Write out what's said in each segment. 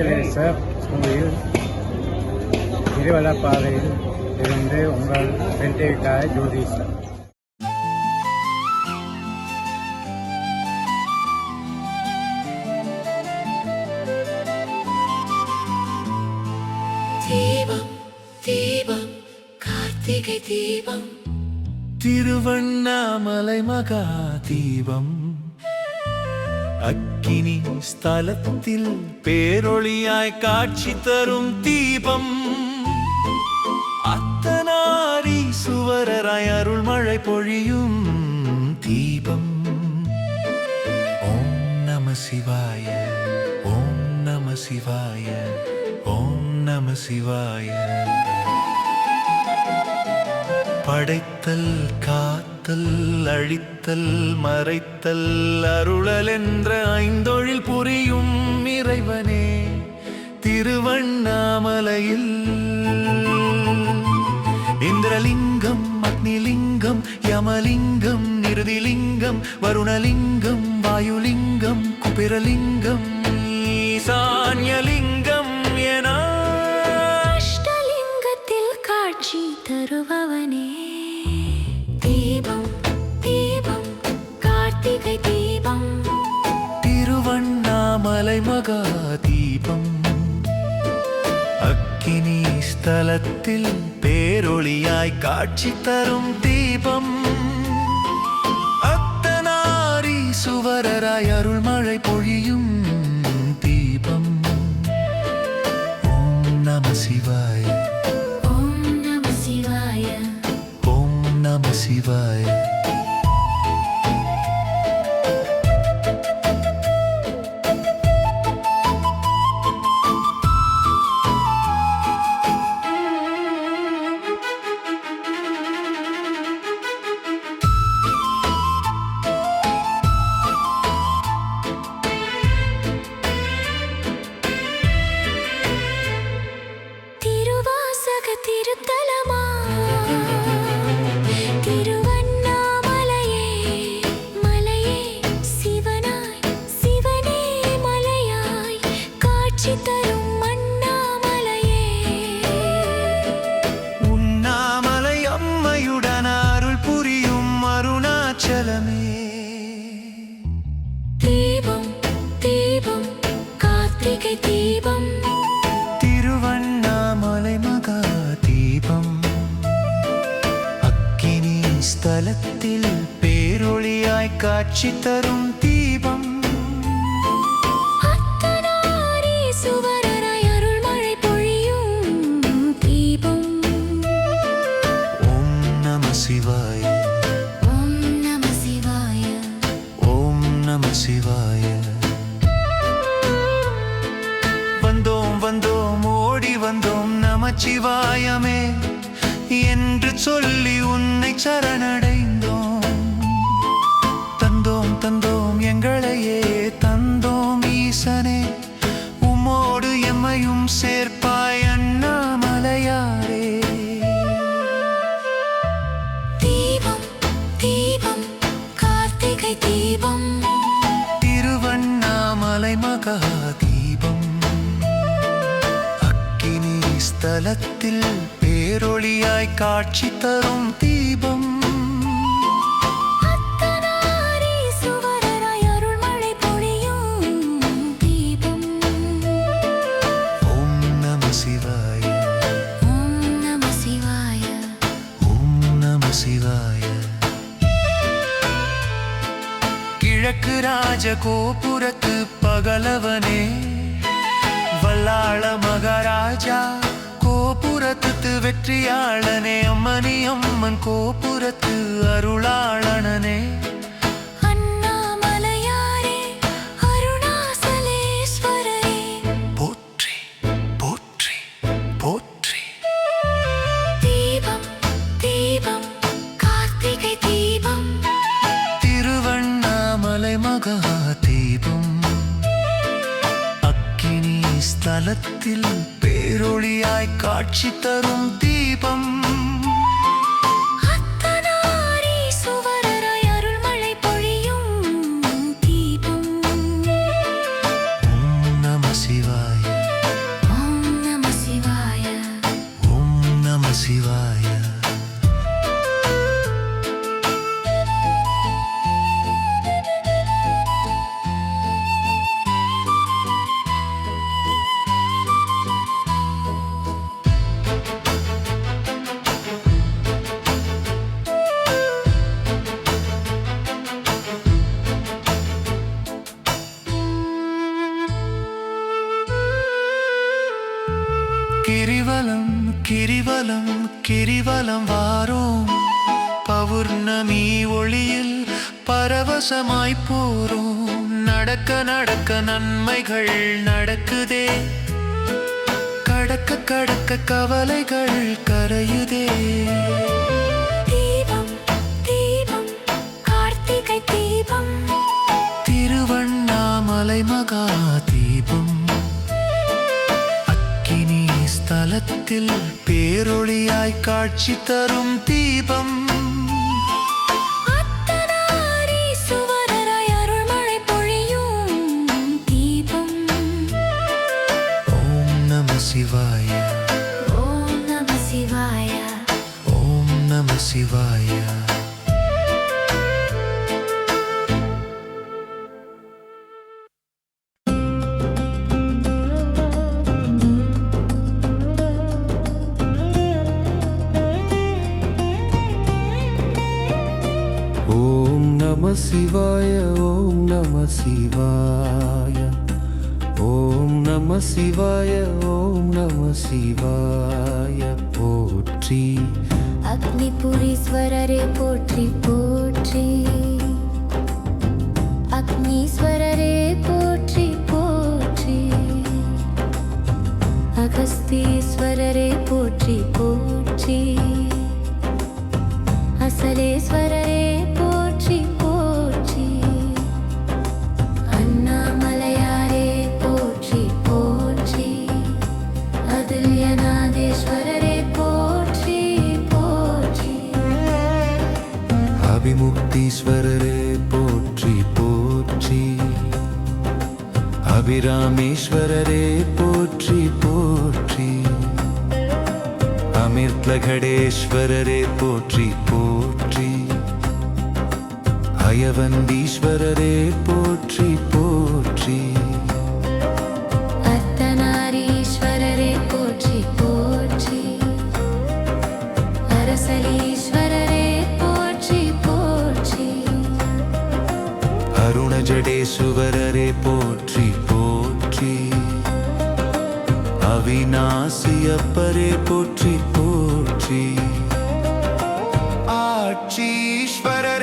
மித்திலேஸ்வர் கோயில் திருவள்ளப்பாறையில் இருந்து உங்கள் வெள்ளைக்காய ஜோதீஸ்வர் தீபம் தீபம் கார்த்திகை தீபம். திருவண்ணாமலை மகா தீபம். அக்கினி ஸ்தலத்தில் பேரொளியாய் காட்சி தரும் தீபம். அத்தனாரி சுவரராய் அருள்மழை பொழியும் தீபம். ஓம் நம சிவாய ஓம் நம சிவாய ஓம் நம சிவாய. படைத்தல் காத்தல் அழித்தல் மறைத்தல் அருளல் என்ற ஐந்தொழில் புரியும் இறைவனே திருவண்ணாமலையில். இந்திரலிங்கம் அக்னிலிங்கம் யமலிங்கம் நிருதிலிங்கம் வருணலிங்கம் வாயுலிங்கம் குபிரலிங்கம் ஈசான்யலிங்கம் என. அஷ்டலிங்கத்தில் காட்சி தருபவனே. தலத்தில் பேரொளியாய் காட்சி தரும் தீபம். ஸ்தலத்தில் பேரொளியாய் காட்சி தரும் தீபம். நம சிவாய. ஓம் நம சிவாய. ஓம் நம சிவாய. வந்தோம் வந்தோம் ஓடி வந்தோம் நமச்சிவாயமே என்று சொல்லி உன்னை சரணடைந்தோம். தந்தோம் தந்தோம் எங்களையே தந்தோம் ஈசனே. உம்மோடு எம்மையும் சேர்ப்பாய் அண்ணாமலையாரே. தீபம் தீபம் கார்த்திகை தீபம். திருவண்ணாமலை மகா தீபம் அக்கினி ஸ்தலத்தில் பேரொளியாய் காட்சி தரும் தீபம். கிழக்கு ராஜ கோபுரத்து பகலவனே. வல்லாள மகாராஜா கோபுரத்து வெற்றியாளனே அம்மணி அம்மன் கோபுரத்து அருளாளனே பேரொளியாய் காட்சி பரவசமாய் போறோம் நடக்க நடக்க நன்மைகள் நடக்குதே. கடக்க கடக்க கவலைகள் கரையுதே. தீபம் தீபம் கார்த்திகை தீபம். திருவண்ணாமலை மகா தீபம். அக்கினி ஸ்தலத்தில் பேரொளியாய் காட்சி தரும் தீபம். சிவாய. ஓம் நம சிவாய ஓம் நம சிவாய. போற்றி. அக்னிபுரீஸ்வரரே போற்றி போற்றி. அக்னீஸ்வரரே போற்றி போற்றி. அகஸ்தீஸ்வரரே போற்றி போற்றி. அசலேஸ்வரரே அபிராமேஸ்வரரே போற்றி போற்றி. அமிர்தகடேஸ்வரரே போற்றி போற்றி. அயவந்தீஸ்வரரே போற்றி போற்றி. அர்த்தநாரீஸ்வரரே போற்றி போற்றி. அரசலீஸ்வரரே போற்றி போற்றி. அருணஜடேசுவரரே போற்றி போற்றி. அவிநாசியப்பரே போற்றி போற்றி. ஆட்சீஸ்வரர்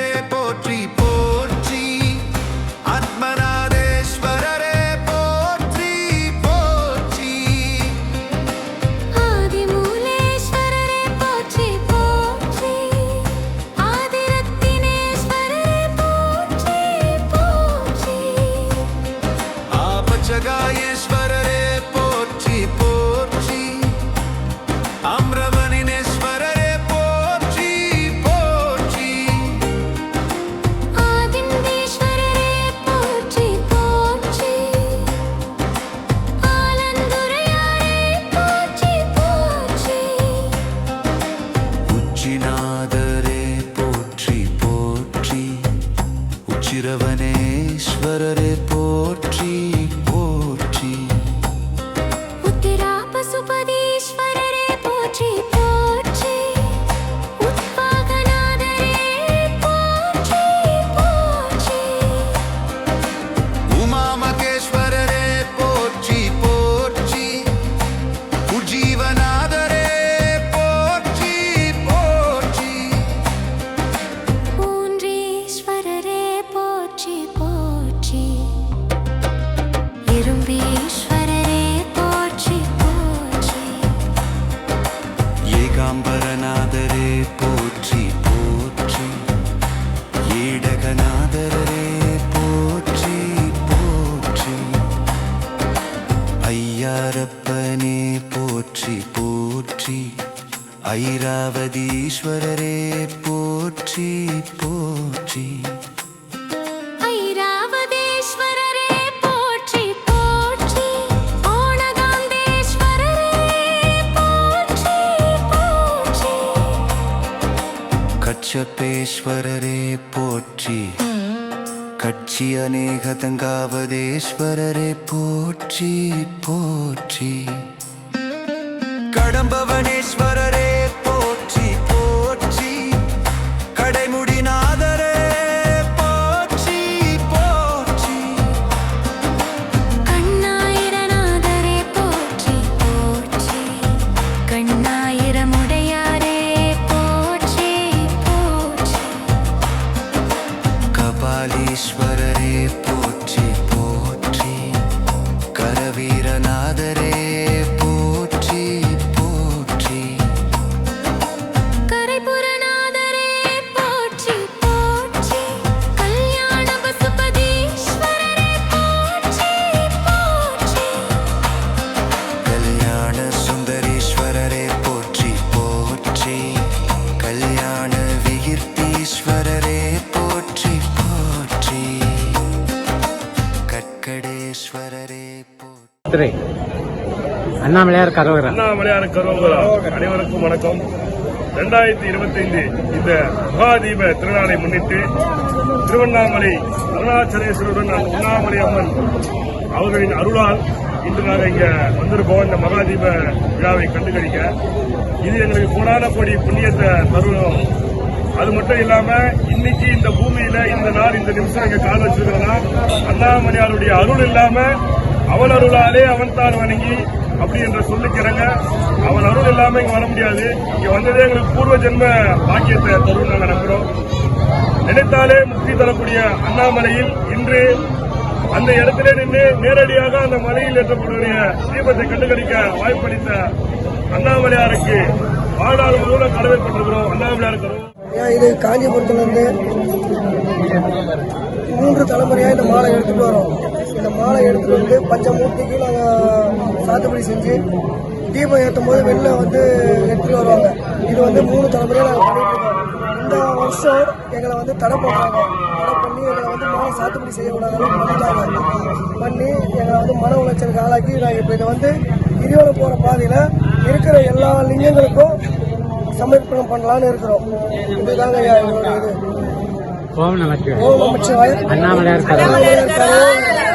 உச்சிரவனேஸ்வரரே போற்றி ஐயாரப்பனே போற்றி போற்றி. ஐராவதீஸ்வரரே போற்றி போற்றி. ஐராவதேஸ்வரரே போற்றி. கட்சி அநேக தங்காவதேஸ்வரரை போற்றி போற்றி. கடம்பவனேஸ்வரரே அண்ணாமலையார் கரோகரா. அண்ணாமலையார் கரோகரா. அனைவருக்கும் வணக்கம். ரெண்டாயிரத்தி இருபத்தைந்து இந்த மகாதீப திருநாளை முன்னிட்டு திருவண்ணாமலை அருணாச்சலேஸ்வருடன் உண்ணாமலை அம்மன் அவர்களின் அருளால் இன்று நாங்கள் இங்க வந்திருக்கோம். இந்த மகாதீப விழாவை கண்டுகளிக்க. இது எங்களுக்கு கோடான கோடி புண்ணியத்தை தருணம் அது மட்டும் இல்லாம இன்னைக்கு இந்த பூமியில இந்த நாள் இந்த நிமிஷம் இங்க கால் வச்சிருக்கிறோம்னா அண்ணாமலையாருடைய அருள் இல்லாம அவன் அருளாலே அவன் தான் வணங்கி அப்படி என்று சொல்லிக்கிறேங்க அவன் அருள் இல்லாம இங்க வர முடியாது. இங்க வந்ததே எங்களுக்கு பூர்வ ஜென்ம பாக்கியத்தை தருவோம் நாங்க நம்புறோம். நினைத்தாலே முக்தி தரக்கூடிய அண்ணாமலையில் இன்று அந்த இடத்திலே நின்று நேரடியாக அந்த மலையில் ஏற்றக்கூடிய தீபத்தை கண்டுகளிக்க வாய்ப்பளித்த அண்ணாமலையாருக்கு வாழ்நாள் முழுவதும் கடமைப்பட்டிருக்கிறோம் அண்ணாமலையாருக்கு ஏன் இது காஞ்சிபுரத்துலேருந்து மூன்று தலைமுறையாக இந்த மாலை எடுத்துகிட்டு வரோம். இந்த மாலை எடுத்துகிட்டு வந்து பஞ்சமூர்த்திக்கு நாங்கள் சாத்துப்படி செஞ்சு தீபம் ஏற்றும் போது வெளில வந்து எடுத்துகிட்டு வருவாங்க. இது வந்து மூணு தலைமுறையாக நாங்கள் பண்ணிட்டு இந்த வருஷம் எங்களை வந்து தடை பண்ணுறாங்க தடை பண்ணி எங்களை வந்து மாலை சாத்துப்படி செய்யக்கூடாதுன்னு பண்ணிட்டாங்க பண்ணி எங்களை வந்து மன உளைச்சலுக்கு ஆளாக்கி நாங்கள் இப்போ இதை வந்து கிரிவலம் போகிற பாதையில் இருக்கிற எல்லா லிங்கங்களுக்கும் சமர்ப்பணம் பண்ணலான்னு இருக்கிறோம். இதுதாங்க எங்களோட இது. ஓம் நமச்சிவாய் அண்ணாமலையார் கரோகரா.